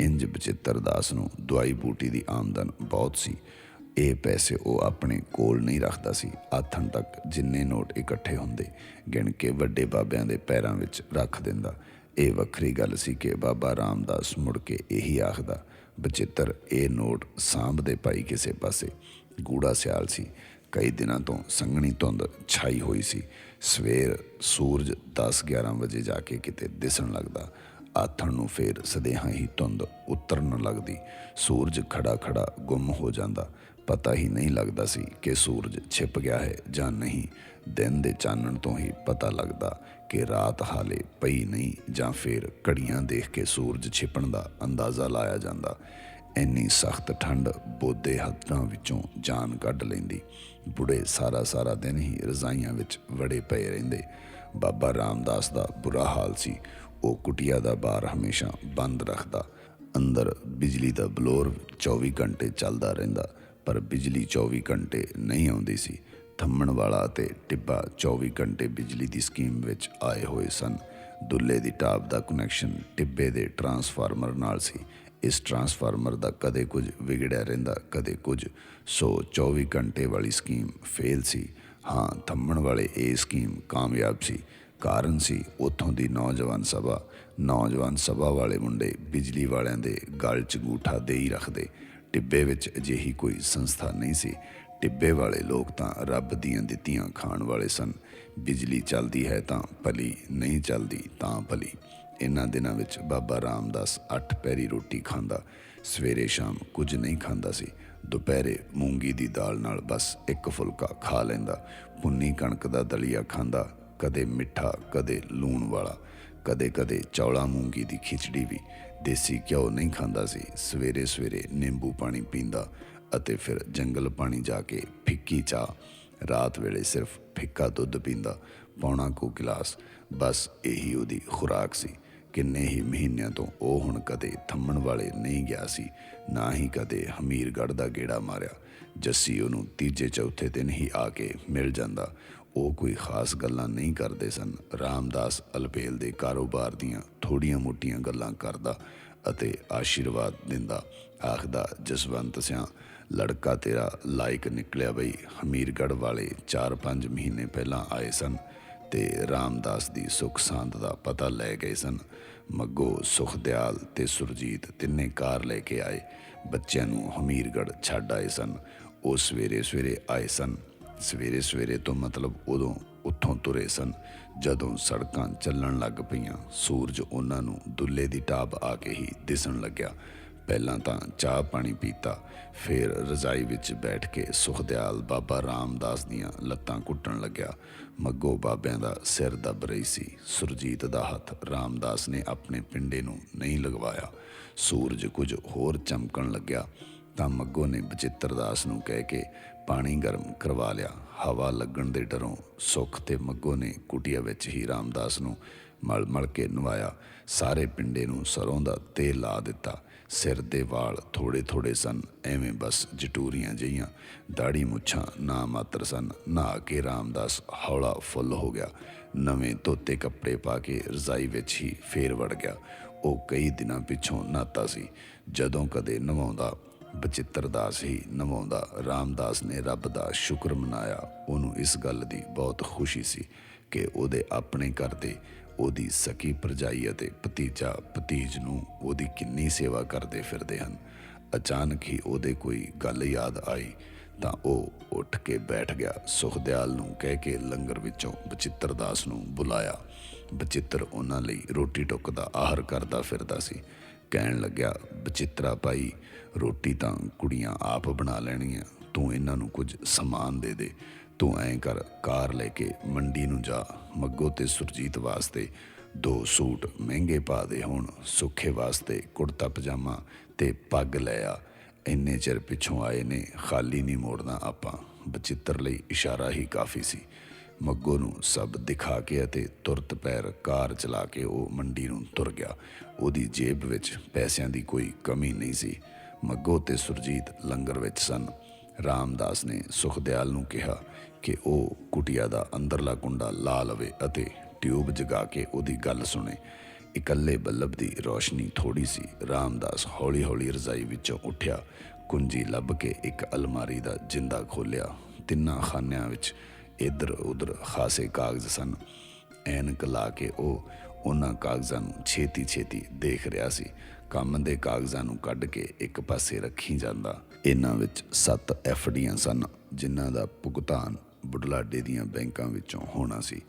ਇੰਜ ਬਚਿੱਤਰ ਦਾਸ ਨੂੰ ਦਵਾਈ ਬੂਟੀ ਦੀ ਆਮਦਨ ਬਹੁਤ ਸੀ। ਇਹ ਪੈਸੇ ਉਹ ਆਪਣੇ ਕੋਲ ਨਹੀਂ ਰੱਖਦਾ ਸੀ। ਆਥਣ ਤੱਕ ਜਿੰਨੇ ਨੋਟ ਇਕੱਠੇ ਹੁੰਦੇ, ਗਿਣ ਕੇ ਵੱਡੇ ਬਾਬਿਆਂ ਦੇ ਪੈਰਾਂ ਵਿੱਚ ਰੱਖ ਦਿੰਦਾ। ਇਹ ਵੱਖਰੀ ਗੱਲ ਸੀ ਕਿ ਬਾਬਾ ਰਾਮਦਾਸ ਮੁੜ ਕੇ ਇਹੀ ਆਖਦਾ, ਬਚਿੱਤਰ, ਇਹ ਨੋਟ ਸਾਂਭਦੇ ਪਾਈ ਕਿਸੇ ਪਾਸੇ। ਗੂੜਾ ਸਿਆਲ ਸੀ। ਕਈ ਦਿਨਾਂ ਤੋਂ ਸੰਘਣੀ ਧੁੰਦ ਛਾਈ ਹੋਈ ਸੀ। ਸਵੇਰ ਸੂਰਜ 10-11 ਵਜੇ ਜਾ ਕੇ ਕਿਤੇ ਦਿਸਣ ਲੱਗਦਾ। ਆਥਣ ਨੂੰ ਫੇਰ ਸਦੇਹਾਂ ਹੀ ਧੁੰਦ ਉਤਰਨ ਲੱਗਦੀ। ਸੂਰਜ ਖੜਾ ਖੜਾ ਗੁੰਮ ਹੋ ਜਾਂਦਾ। ਪਤਾ ਹੀ ਨਹੀਂ ਲੱਗਦਾ ਸੀ ਕਿ ਸੂਰਜ ਛਿਪ ਗਿਆ ਹੈ ਜਾਂ ਨਹੀਂ। ਦਿਨ ਦੇ ਚਾਨਣ ਤੋਂ ਹੀ ਪਤਾ ਲੱਗਦਾ ਕਿ ਰਾਤ ਹਾਲੇ ਪਈ ਨਹੀਂ ਜਾਂ ਫਿਰ ਘੜੀਆਂ ਦੇਖ ਕੇ ਸੂਰਜ ਛਿਪਣ ਦਾ ਅੰਦਾਜ਼ਾ ਲਾਇਆ ਜਾਂਦਾ। ਇੰਨੀ ਸਖਤ ਠੰਡ ਬੋਦੇ ਹੱਥਾਂ ਵਿੱਚੋਂ ਜਾਨ ਕੱਢ ਲੈਂਦੀ। ਬੁੜੇ ਸਾਰਾ ਸਾਰਾ ਦਿਨ ਹੀ ਰਜ਼ਾਈਆਂ ਵਿੱਚ ਵੜੇ ਪਏ ਰਹਿੰਦੇ। ਬਾਬਾ ਰਾਮਦਾਸ ਦਾ ਬੁਰਾ ਹਾਲ ਸੀ। ਉਹ ਕੁਟਿਆ ਦਾ ਬਾਰ ਹਮੇਸ਼ਾ ਬੰਦ ਰੱਖਦਾ। ਅੰਦਰ ਬਿਜਲੀ ਦਾ ਬਲੋਰ 24 ਘੰਟੇ ਚੱਲਦਾ ਰਹਿੰਦਾ, ਪਰ ਬਿਜਲੀ 24 ਘੰਟੇ ਨਹੀਂ ਆਉਂਦੀ ਸੀ। ਥੰਮਣ ਵਾਲਾ ਤੇ ਟਿੱਬਾ 24 ਘੰਟੇ ਬਿਜਲੀ ਦੀ ਸਕੀਮ ਵਿੱਚ ਆਏ ਹੋਏ ਸਨ। ਦੁੱਲੇ ਦੀ ਟਾਪ ਦਾ ਕਨੈਕਸ਼ਨ ਟਿੱਬੇ ਦੇ ਟਰਾਂਸਫਾਰਮਰ ਨਾਲ ਸੀ। ਇਸ ਟਰਾਂਸਫਾਰਮਰ ਦਾ ਕਦੇ ਕੁਝ ਵਿਗੜਿਆ ਰਹਿੰਦਾ, ਕਦੇ ਕੁਝ। ਸੋ 24 ਘੰਟੇ ਵਾਲੀ ਸਕੀਮ ਫੇਲ ਸੀ। ਹਾਂ, ਥੰਮਣ ਵਾਲੇ ਇਹ ਸਕੀਮ ਕਾਮਯਾਬ ਸੀ। ਕਾਰਨ ਸੀ ਉਥੋਂ ਦੀ ਨੌਜਵਾਨ ਸਭਾ। ਨੌਜਵਾਨ ਸਭਾ ਵਾਲੇ ਮੁੰਡੇ ਬਿਜਲੀ ਵਾਲਿਆਂ ਦੇ ਗਲ 'ਚ ਗੂਠਾ ਦੇ ਹੀ ਰੱਖਦੇ। ਟਿੱਬੇ ਵਿੱਚ ਅਜਿਹੀ ਕੋਈ ਸੰਸਥਾ ਨਹੀਂ ਸੀ। ਟਿੱਬੇ ਵਾਲੇ ਲੋਕ ਤਾਂ ਰੱਬ ਦੀਆਂ ਦਿੱਤੀਆਂ ਖਾਣ ਵਾਲੇ ਸਨ। ਬਿਜਲੀ ਚੱਲਦੀ ਹੈ ਤਾਂ ਭਲੀ, ਨਹੀਂ ਚੱਲਦੀ ਤਾਂ ਭਲੀ। ਇਹਨਾਂ ਦਿਨਾਂ ਵਿੱਚ ਬਾਬਾ ਰਾਮਦਾਸ ਅੱਠ ਪੈਰੀ ਰੋਟੀ ਖਾਂਦਾ, ਸਵੇਰੇ ਸ਼ਾਮ ਕੁਝ ਨਹੀਂ ਖਾਂਦਾ ਸੀ। ਦੁਪਹਿਰੇ ਮੂੰਗੀ ਦੀ ਦਾਲ ਨਾਲ ਬਸ ਇੱਕ ਫੁਲਕਾ ਖਾ ਲੈਂਦਾ। ਪੁੰਨੀ ਕਣਕ ਦਾ ਦਲੀਆ ਖਾਂਦਾ, ਕਦੇ ਮਿੱਠਾ, ਕਦੇ ਲੂਣ ਵਾਲਾ, ਕਦੇ ਕਦੇ ਚੌਲਾ ਮੂੰਗੀ ਦੀ ਖਿਚੜੀ ਵੀ। ਦੇਸੀ ਘਿਓ ਨਹੀਂ ਖਾਂਦਾ ਸੀ, ਸਵੇਰੇ ਸਵੇਰੇ ਨਿੰਬੂ ਪਾਣੀ ਪੀਂਦਾ ਅਤੇ ਫਿਰ ਜੰਗਲ ਪਾਣੀ ਜਾ ਕੇ ਫਿੱਕੀ ਚਾਹ, ਰਾਤ ਵੇਲੇ ਸਿਰਫ ਫਿੱਕਾ ਦੁੱਧ ਪੀਂਦਾ, ਪੌਣਾ ਕੋ ਗਲਾਸ, ਬਸ ਇਹੀ ਉਹਦੀ ਖੁਰਾਕ ਸੀ। ਕਿੰਨੇ ਹੀ ਮਹੀਨਿਆਂ ਤੋਂ ਉਹ ਹੁਣ ਕਦੇ ਥੰਮਣ ਵਾਲੇ ਨਹੀਂ ਗਿਆ ਸੀ, ਨਾ ਹੀ ਕਦੇ ਹਮੀਰਗੜ੍ਹ ਦਾ ਗੇੜਾ ਮਾਰਿਆ। ਜੱਸੀ ਉਹਨੂੰ ਤੀਜੇ ਚੌਥੇ ਦਿਨ ਹੀ ਆ ਕੇ ਮਿਲ ਜਾਂਦਾ। ਉਹ ਕੋਈ ਖਾਸ ਗੱਲਾਂ ਨਹੀਂ ਕਰਦੇ ਸਨ। ਰਾਮਦਾਸ ਅਲਪੇਲ ਦੇ ਕਾਰੋਬਾਰ ਦੀਆਂ ਥੋੜੀਆਂ ਮੋਟੀਆਂ ਗੱਲਾਂ ਕਰਦਾ ਅਤੇ ਆਸ਼ੀਰਵਾਦ ਦਿੰਦਾ। ਆਖਦਾ, ਜਸਵੰਤ ਸਿਆ, ਲੜਕਾ ਤੇਰਾ ਲਾਇਕ ਨਿਕਲਿਆ ਬਈ। ਹਮੀਰਗੜ੍ਹ ਵਾਲੇ 4-5 ਮਹੀਨੇ ਪਹਿਲਾਂ ਆਏ ਸਨ ਤੇ ਰਾਮਦਾਸ ਦੀ ਸੁਖ ਸਾਂਦ ਦਾ ਪਤਾ ਲੈ ਗਏ ਸਨ। ਮੱਗੋ ਸੁਖਦਿਆਲ ਤੇ ਸੁਰਜੀਤ ਤਿੰਨੇ ਕਾਰ ਲੈ ਕੇ ਆਏ। ਬੱਚਿਆਂ ਨੂੰ ਹਮੀਰਗੜ੍ਹ ਛੱਡ ਆਏ ਸਨ। ਉਹ ਸਵੇਰੇ ਸਵੇਰੇ ਆਏ ਸਨ। ਸਵੇਰੇ ਸਵੇਰੇ ਤੋਂ ਮਤਲਬ ਉਦੋਂ ਉੱਥੋਂ ਤੁਰੇ ਸਨ। ਜਦੋਂ ਸੜਕਾਂ ਚੱਲਣ ਲੱਗ ਪਈਆਂ, ਸੂਰਜ ਉਹਨਾਂ ਨੂੰ ਦੁੱਲੇ ਦੀ ਟਾਪ ਆ ਕੇ ਹੀ ਦਿਸਣ ਲੱਗਿਆ। ਪਹਿਲਾਂ ਤਾਂ ਚਾਹ ਪਾਣੀ ਪੀਤਾ, ਫਿਰ ਰਜ਼ਾਈ ਵਿੱਚ ਬੈਠ ਕੇ ਸੁਖਦਿਆਲ ਬਾਬਾ ਰਾਮਦਾਸ ਦੀਆਂ ਲੱਤਾਂ ਕੁੱਟਣ ਲੱਗਿਆ। ਮੱਗੋ ਬਾਬਿਆਂ ਦਾ ਸਿਰ ਦੱਬ ਰਹੀ ਸੀ। ਸੁਰਜੀਤ ਦਾ ਹੱਥ ਰਾਮਦਾਸ ਨੇ ਆਪਣੇ ਪਿੰਡੇ ਨੂੰ ਨਹੀਂ ਲਗਵਾਇਆ। ਸੂਰਜ ਕੁਝ ਹੋਰ ਚਮਕਣ ਲੱਗਿਆ। ਤਾਂ ਮੱਗੋ ਨੇ ਬਚਿੱਤਰ ਦਾਸ ਨੂੰ ਕਹਿ ਕੇ ਪਾਣੀ ਗਰਮ ਕਰਵਾ ਲਿਆ। ਹਵਾ ਲੱਗਣ ਦੇ ਡਰੋਂ ਸੁੱਖ ਤੇ ਮੱਗੋ ਨੇ ਕੁਟੀਆ ਵਿੱਚ ਹੀ ਰਾਮਦਾਸ ਨੂੰ ਮਲ ਮਲ ਕੇ ਨਵਾਇਆ। ਸਾਰੇ ਪਿੰਡੇ ਨੂੰ ਸਰੋਂ ਦਾ ਤੇਲ ਲਾ ਦਿੱਤਾ। ਸਿਰ ਦੇ ਵਾਲ ਥੋੜੇ ਥੋੜੇ ਸਨ, ਐਵੇਂ ਬਸ ਜਟੂਰੀਆਂ ਜਈਆਂ ਦਾੜੀ ਮੁੱਛਾਂ ਨਾ ਮਾਤਰ ਸਨ। ਨਹਾ ਕੇ ਰਾਮਦਾਸ ਹੌਲਾ ਫੁੱਲ ਹੋ ਗਿਆ। ਨਵੇਂ ਧੋਤੇ ਕੱਪੜੇ ਪਾ ਕੇ ਰਜ਼ਾਈ ਵਿੱਚ ਹੀ ਫੇਰ ਵੜ ਗਿਆ। ਉਹ ਕਈ ਦਿਨਾਂ ਪਿੱਛੋਂ ਨਾਤਾ ਸੀ। ਜਦੋਂ ਕਦੇ ਨਵਾਉਂਦਾ, ਬਚਿੱਤਰ ਦਾਸ ਹੀ ਨਵਾਉਂਦਾ, ਰਾਮਦਾਸ ਨੇ ਰੱਬ ਦਾ ਸ਼ੁਕਰ ਮਨਾਇਆ। ਉਹਨੂੰ ਇਸ ਗੱਲ ਦੀ ਬਹੁਤ ਖੁਸ਼ੀ ਸੀ ਕਿ ਉਹਦੇ ਆਪਣੇ ਘਰ ਦੇ ਉਹਦੀ ਸਕੀ ਪਰਜਾਈ ਅਤੇ ਭਤੀਜਾ ਭਤੀਜ ਨੂੰ ਉਹਦੀ ਕਿੰਨੀ ਸੇਵਾ ਕਰਦੇ ਫਿਰਦੇ ਹਨ। ਅਚਾਨਕ ਹੀ ਉਹਦੇ ਕੋਈ ਗੱਲ ਯਾਦ ਆਈ ਤਾਂ ਉਹ ਉੱਠ ਕੇ ਬੈਠ ਗਿਆ। ਸੁਖਦਿਆਲ ਨੂੰ ਕਹਿ ਕੇ ਲੰਗਰ ਵਿੱਚੋਂ ਬਚਿੱਤਰ ਦਾਸ ਨੂੰ ਬੁਲਾਇਆ। ਬਚਿੱਤਰ ਉਹਨਾਂ ਲਈ ਰੋਟੀ ਟੁੱਕ ਦਾ ਆਹਰ ਕਰਦਾ ਫਿਰਦਾ ਸੀ। ਕਹਿਣ ਲੱਗਿਆ, ਬਚਿੱਤਰਾ ਭਾਈ, ਰੋਟੀ ਤਾਂ ਕੁੜੀਆਂ ਆਪ ਬਣਾ ਲੈਣਗੀਆਂ ਤੂੰ ਇਹਨਾਂ ਨੂੰ ਕੁਝ ਸਮਾਨ ਦੇ ਦੇ। ਤੂੰ ਐਂ ਕਰ, ਕਾਰ ਲੈ ਕੇ ਮੰਡੀ ਨੂੰ ਜਾ। ਮੱਗੋ ਤੇ ਸੁਰਜੀਤ ਵਾਸਤੇ ਦੋ ਸੂਟ ਮਹਿੰਗੇ ਪਾ ਦੇ ਹੁਣ। ਸੁੱਖੇ ਵਾਸਤੇ ਕੁੜਤਾ ਪਜਾਮਾ ਤੇ ਪੱਗ ਲੈ ਆ। ਇੰਨੇ ਚਿਰ ਪਿੱਛੋਂ ਆਏ ਨੇ, ਖਾਲੀ ਨਹੀਂ ਮੋੜਨਾ ਆਪਾਂ। ਬਚਿੱਤਰ ਲਈ ਇਸ਼ਾਰਾ ਹੀ ਕਾਫੀ ਸੀ। ਮੱਗੋ ਨੂੰ ਸਭ ਦਿਖਾ ਕੇ ਅਤੇ ਤੁਰਤ ਪੈਰ ਕਾਰ ਚਲਾ ਕੇ ਉਹ ਮੰਡੀ ਨੂੰ ਤੁਰ ਗਿਆ। ਉਹਦੀ ਜੇਬ ਵਿੱਚ ਪੈਸਿਆਂ ਦੀ ਕੋਈ ਕਮੀ ਨਹੀਂ ਸੀ। ਮੱਗੋ ਤੇ ਸੁਰਜੀਤ ਲੰਗਰ ਵਿੱਚ ਸਨ। ਰਾਮਦਾਸ ਨੇ ਸੁਖਦਿਆਲ ਨੂੰ ਕਿਹਾ ਕਿ ਉਹ ਕੁਟਿਆ ਦਾ ਅੰਦਰਲਾ ਕੁੰਡਾ ਲਾ ਲਵੇ ਅਤੇ ਟਿਊਬ ਜਗਾ ਕੇ ਉਹਦੀ ਗੱਲ ਸੁਣੇ। ਇਕੱਲੇ ਬੱਲਬ ਦੀ ਰੋਸ਼ਨੀ ਥੋੜੀ ਸੀ। ਰਾਮਦਾਸ ਹੌਲੀ-ਹੌਲੀ ਰਜ਼ਾਈ ਵਿੱਚੋਂ ਉੱਠਿਆ, ਕੁੰਜੀ ਲੱਭ ਕੇ ਇੱਕ ਅਲਮਾਰੀ ਦਾ ਜਿੰਦਾ ਖੋਲਿਆ ਤਿੰਨਾਂ ਖਾਨਿਆਂ ਵਿੱਚ ਇੱਧਰ ਉੱਧਰ ਖਾਸੇ ਕਾਗਜ਼ ਸਨ। ਐਨਕ ਲਾ ਕੇ ਉਹ ਉਹਨਾਂ ਕਾਗਜ਼ਾਂ ਨੂੰ ਛੇਤੀ-ਛੇਤੀ ਦੇਖ ਰਿਹਾ ਸੀ। ਕੰਮ ਦੇ ਕਾਗਜ਼ਾਂ ਨੂੰ ਕੱਢ ਕੇ ਇੱਕ ਪਾਸੇ ਰੱਖੀ ਜਾਂਦਾ। ਇਹਨਾਂ ਵਿੱਚ 7 ਐਫਡੀਆਂ ਸਨ, ਜਿਨ੍ਹਾਂ ਦਾ ਭੁਗਤਾਨ ਬੁਢਲਾਡੇ ਦੀਆਂ ਬੈਂਕਾਂ ਵਿੱਚੋਂ ਹੋਣਾ ਸੀ।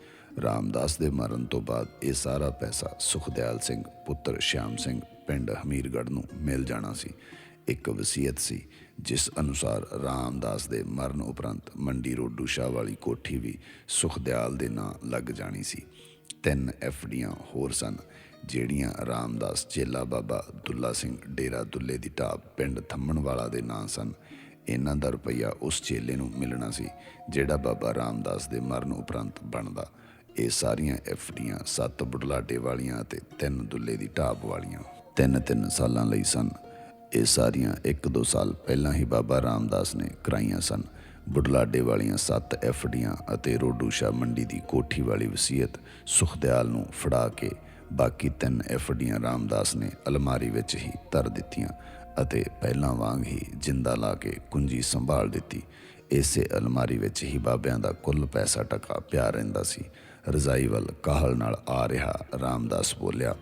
ਰਾਮਦਾਸ ਦੇ ਮਰਨ ਤੋਂ ਬਾਅਦ ਇਹ ਸਾਰਾ ਪੈਸਾ ਸੁਖਦਿਆਲ ਸਿੰਘ, ਪੁੱਤਰ ਸ਼ਿਆਮ ਸਿੰਘ, ਪਿੰਡ ਹਮੀਰਗੜ੍ਹ ਨੂੰ ਮਿਲ ਜਾਣਾ ਸੀ। ਇੱਕ ਵਸੀਅਤ ਸੀ, ਜਿਸ ਅਨੁਸਾਰ ਰਾਮਦਾਸ ਦੇ ਮਰਨ ਉਪਰੰਤ ਮੰਡੀ ਰੋਡੂ ਸ਼ਾਹ ਵਾਲੀ ਕੋਠੀ ਵੀ ਸੁਖਦਿਆਲ ਦੇ ਨਾਂ ਲੱਗ ਜਾਣੀ ਸੀ। ਤਿੰਨ ਐਫਡੀਆਂ ਹੋਰ ਸਨ, ਜਿਹੜੀਆਂ ਰਾਮਦਾਸ ਚੇਲਾ ਬਾਬਾ ਦੁੱਲਾ ਸਿੰਘ ਡੇਰਾ ਦੁੱਲੇ ਦੀ ਢਾਬ ਪਿੰਡ ਥੰਮਣ ਵਾਲਾ ਦੇ ਨਾਂ ਸਨ। ਇਹਨਾਂ ਦਾ ਰੁਪਈਆ ਉਸ ਚੇਲੇ ਨੂੰ ਮਿਲਣਾ ਸੀ, ਜਿਹੜਾ ਬਾਬਾ ਰਾਮਦਾਸ ਦੇ ਮਰਨ ਉਪਰੰਤ ਬਣਦਾ। ਇਹ ਸਾਰੀਆਂ ਐਫਡੀਆਂ ਸੱਤ ਬੁਢਲਾਡੇ ਵਾਲੀਆਂ ਅਤੇ ਤਿੰਨ ਦੁੱਲੇ ਦੀ ਢਾਬ ਵਾਲੀਆਂ ਤਿੰਨ ਤਿੰਨ ਸਾਲਾਂ ਲਈ ਸਨ। ਇਹ ਸਾਰੀਆਂ ਇੱਕ ਦੋ ਸਾਲ ਪਹਿਲਾਂ ਹੀ ਬਾਬਾ ਰਾਮਦਾਸ ਨੇ ਕਰਾਈਆਂ ਸਨ। ਬੁਢਲਾਡੇ ਵਾਲੀਆਂ ਸੱਤ ਐਫਡੀਆਂ ਅਤੇ ਰੋਡੂਸ਼ਾ ਮੰਡੀ ਦੀ ਕੋਠੀ ਵਾਲੀ ਵਸੀਅਤ ਸੁਖਦਿਆਲ ਨੂੰ ਫੜਾ ਕੇ ਬਾਕੀ ਤਿੰਨ ਐਫਡੀਆਂ ਰਾਮਦਾਸ ਨੇ ਅਲਮਾਰੀ ਵਿੱਚ ਹੀ ਧਰ ਦਿੱਤੀਆਂ ਅਤੇ ਪਹਿਲਾਂ ਵਾਂਗ ਹੀ ਜਿੰਦਾ ਲਾ ਕੇ ਕੁੰਜੀ ਸੰਭਾਲ ਦਿੱਤੀ। ਇਸੇ ਅਲਮਾਰੀ ਵਿੱਚ ਹੀ ਬਾਬਿਆਂ ਦਾ ਕੁੱਲ ਪੈਸਾ ਟਕਾ ਪਿਆ ਰਹਿੰਦਾ ਸੀ। ਰਜ਼ਾਈ ਵੱਲ ਕਾਹਲ ਨਾਲ ਆ ਰਿਹਾ ਰਾਮਦਾਸ ਬੋਲਿਆ,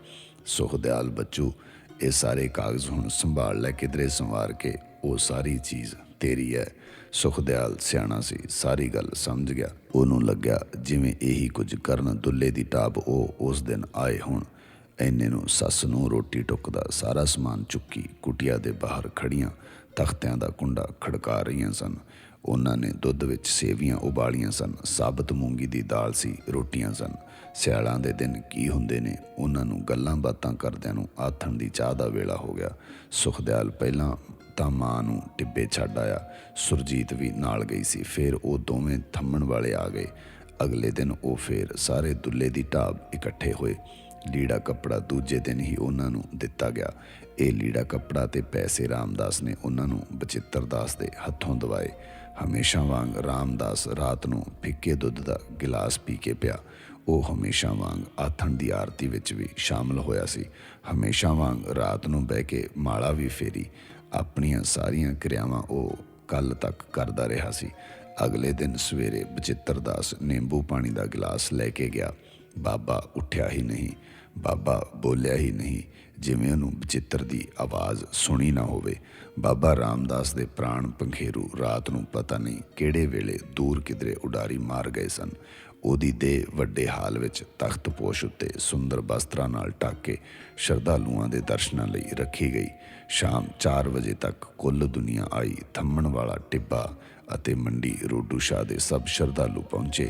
ਸੁਖਦਿਆਲ ਬੱਚੂ, ਇਹ ਸਾਰੇ ਕਾਗਜ਼ ਹੁਣ ਸੰਭਾਲ ਲੈ ਕਿਧਰੇ ਸੰਵਾਰ ਕੇ, ਉਹ ਸਾਰੀ ਚੀਜ਼ ਤੇਰੀ ਹੈ ਸੁਖਦਿਆਲ ਸਿਆਣਾ ਸੀ, ਸਾਰੀ ਗੱਲ ਸਮਝ ਗਿਆ। ਉਹਨੂੰ ਲੱਗਿਆ ਜਿਵੇਂ ਇਹੀ ਕੁਝ ਕਰਨ ਦੁੱਲੇ ਦੀ ਟਾਪ ਉਹ ਉਸ ਦਿਨ ਆਏ ਹੁਣ। ਐਨੇ ਨੂੰ ਸੱਸ ਨੂੰ ਰੋਟੀ ਟੁੱਕਦਾ ਸਾਰਾ ਸਮਾਨ ਚੁੱਕੀ, ਕੁਟਿਆ ਦੇ ਬਾਹਰ ਖੜੀਆਂ, ਤਖਤਿਆਂ ਦਾ ਕੁੰਡਾ ਖੜਕਾ ਰਹੀਆਂ ਸਨ। ਉਹਨਾਂ ਨੇ ਦੁੱਧ ਵਿੱਚ ਸੇਵੀਆਂ ਉਬਾਲੀਆਂ ਸਨ, ਸਾਬਤ ਮੂੰਗੀ ਦੀ ਦਾਲ ਸੀ, ਰੋਟੀਆਂ ਸਨ। ਸਿਆਲਾਂ ਦੇ ਦਿਨ ਕੀ ਹੁੰਦੇ ਨੇ? ਉਹਨਾਂ ਨੂੰ ਗੱਲਾਂ ਬਾਤਾਂ ਕਰਦਿਆਂ ਨੂੰ ਆਥਣ ਦੀ ਚਾਹ ਦਾ ਵੇਲਾ ਹੋ ਗਿਆ। ਸੁਖਦਿਆਲ ਪਹਿਲਾਂ ਤਾਂ ਮਾਂ ਨੂੰ ਟਿੱਬੇ ਛੱਡ ਆਇਆ। ਸੁਰਜੀਤ ਵੀ ਨਾਲ ਗਈ ਸੀ। ਫਿਰ ਉਹ ਦੋਵੇਂ ਥੰਮਣ ਵਾਲੇ ਆ ਗਏ। ਅਗਲੇ ਦਿਨ ਉਹ ਫੇਰ ਸਾਰੇ ਦੁੱਲੇ ਦੀ ਢਾਬ ਇਕੱਠੇ ਹੋਏ। ਲੀੜਾ ਕੱਪੜਾ ਦੂਜੇ ਦਿਨ ਹੀ ਉਹਨਾਂ ਨੂੰ ਦਿੱਤਾ ਗਿਆ। ਇਹ ਲੀੜਾ ਕੱਪੜਾ ਤੇ ਪੈਸੇ ਰਾਮਦਾਸ ਨੇ ਉਹਨਾਂ ਨੂੰ ਬਚਿੱਤਰ ਦਾਸ ਦੇ ਹੱਥੋਂ ਦਵਾਏ। ਹਮੇਸ਼ਾ ਵਾਂਗ ਰਾਮਦਾਸ ਰਾਤ ਨੂੰ ਫਿੱਕੇ ਦੁੱਧ ਦਾ ਗਿਲਾਸ ਪੀ ਕੇ ਪਿਆ। ਉਹ ਹਮੇਸ਼ਾ ਵਾਂਗ ਆਥਣ ਦੀ ਆਰਤੀ ਵਿੱਚ ਵੀ ਸ਼ਾਮਲ ਹੋਇਆ ਸੀ। ਹਮੇਸ਼ਾ ਵਾਂਗ ਰਾਤ ਨੂੰ ਬਹਿ ਕੇ ਮਾਲਾ ਵੀ ਫੇਰੀ। ਆਪਣੀਆਂ ਸਾਰੀਆਂ ਕਿਰਿਆਵਾਂ ਉਹ ਕੱਲ ਤੱਕ ਕਰਦਾ ਰਿਹਾ ਸੀ। ਅਗਲੇ ਦਿਨ ਸਵੇਰੇ ਬਚਿੱਤਰ ਦਾਸ ਨਿੰਬੂ ਪਾਣੀ ਦਾ ਗਿਲਾਸ ਲੈ ਕੇ ਗਿਆ। ਬਾਬਾ ਉੱਠਿਆ ਹੀ ਨਹੀਂ। ਬਾਬਾ ਬੋਲਿਆ ਹੀ ਨਹੀਂ, ਜਿਵੇਂ ਉਹਨੂੰ ਬਚਿੱਤਰ ਦੀ ਆਵਾਜ਼ ਸੁਣੀ ਨਾ ਹੋਵੇ। ਬਾਬਾ ਰਾਮਦਾਸ ਦੇ ਪ੍ਰਾਣ ਪੰਖੇਰੂ ਰਾਤ ਨੂੰ ਪਤਾ ਨਹੀਂ ਕਿਹੜੇ ਵੇਲੇ ਦੂਰ ਕਿਧਰੇ ਉਡਾਰੀ ਮਾਰ ਗਏ ਸਨ। ਉਹਦੀ ਦੇਹ ਵੱਡੇ ਹਾਲ ਵਿੱਚ ਤਖਤ ਪੋਸ਼ ਉੱਤੇ ਸੁੰਦਰ ਬਸਤਰਾਂ ਨਾਲ ਢੱਕ ਕੇ ਸ਼ਰਧਾਲੂਆਂ ਦੇ ਦਰਸ਼ਨਾਂ ਲਈ ਰੱਖੀ ਗਈ। ਸ਼ਾਮ 4 ਵਜੇ ਤੱਕ ਕੁੱਲ ਦੁਨੀਆ ਆਈ ਥੰਮਣ ਵਾਲਾ ਟਿੱਬਾ ਅਤੇ ਮੰਡੀ ਰੋਡੂ ਸ਼ਾਹ ਦੇ ਸਭ ਸ਼ਰਧਾਲੂ ਪਹੁੰਚੇ।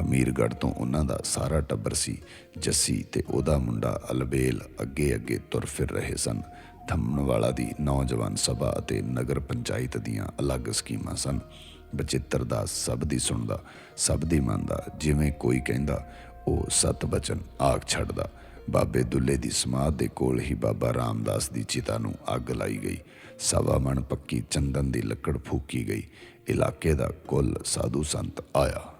ਹਮੀਰਗੜ੍ਹ ਤੋਂ ਉਹਨਾਂ ਦਾ ਸਾਰਾ ਟੱਬਰ ਸੀ, ਜੱਸੀ ਤੇ ਉਹਦਾ ਮੁੰਡਾ ਅਲਬੇਲ ਅੱਗੇ ਅੱਗੇ ਤੁਰ ਫਿਰ ਰਹੇ ਸਨ। ਥੰਮਣ ਵਾਲਾ ਦੀ ਨੌਜਵਾਨ ਸਭਾ ਅਤੇ ਨਗਰ ਪੰਚਾਇਤ ਦੀਆਂ ਅਲੱਗ ਸਕੀਮਾਂ ਸਨ। ਬਚਿੱਤਰ ਦਾ ਸਭ ਦੀ ਸੁਣਦਾ, ਸਭ ਦੀ ਮੰਨਦਾ, ਜਿਵੇਂ ਕੋਈ ਕਹਿੰਦਾ, ਉਹ ਸਤ ਬਚਨ ਆਖ ਛੱਡਦਾ। ਬਾਬੇ ਦੁੱਲੇ ਦੀ ਸਮਾਧ ਦੇ ਕੋਲ ਹੀ ਬਾਬਾ ਰਾਮਦਾਸ ਦੀ ਚਿਤਾ ਨੂੰ ਅੱਗ ਲਾਈ ਗਈ। ਸਵਾ ਮਣ ਪੱਕੀ ਚੰਦਨ ਦੀ ਲੱਕੜ ਫੂਕੀ ਗਈ। ਇਲਾਕੇ ਦਾ ਕੁੱਲ ਸਾਧੂ ਸੰਤ ਆਇਆ।